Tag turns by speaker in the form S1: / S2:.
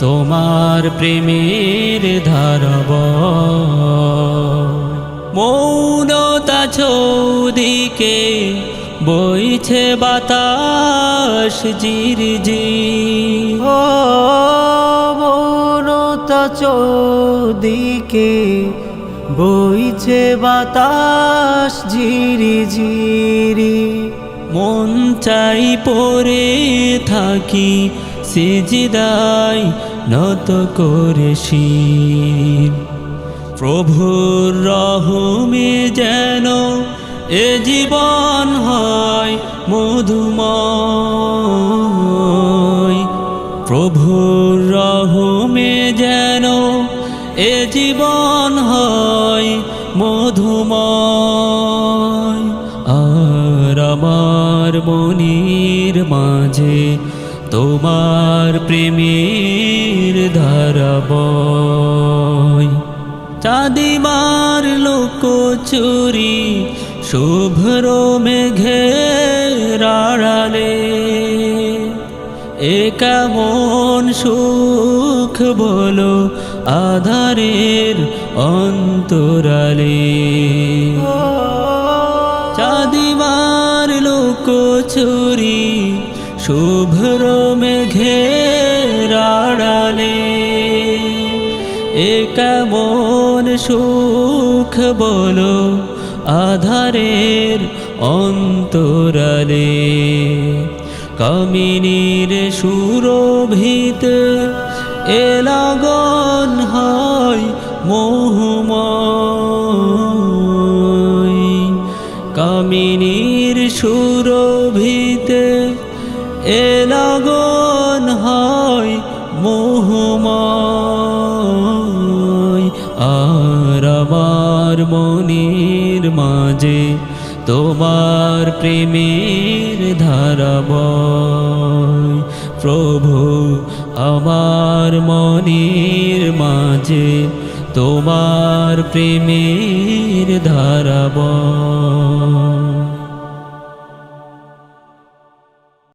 S1: তোমার প্রেমের ধারব। মৌনতা চৌদিকে বইছে বাতাস জির জি
S2: ও মৌনতা চৌদিকে বইছে বাতাস ঝিরি ঝিরি
S1: মন চাই পরে থাকি সিজিদাই নত করে প্রভুর রহমে যেন এ জীবন হয় মধুময়। প্রভুর রহমে যেন এ জীবন হয় মধুময়। তোমার প্রেমের ধারাবয় চাঁদিমার লোক চুরি শুভ্র মেঘে রাড়ালে। এ কেমন সুখ বলো আধারের অন্তরালে। চাঁদিমার লোক চুরি শুভ্র মেঘে রাড়ালে এ কেমন সুখ বলো আধারের অন্তরালে। কামিনীর সুরভিত এলাগন হয় মোহময়। কামিনীর সুরভিত এলাগন হয় মোহময়। আর আমার মনির মাঝে তোমার প্রেমের ধারাবয় প্রভু, আমার মনির মাঝে তোমার প্রেমের ধারাবয়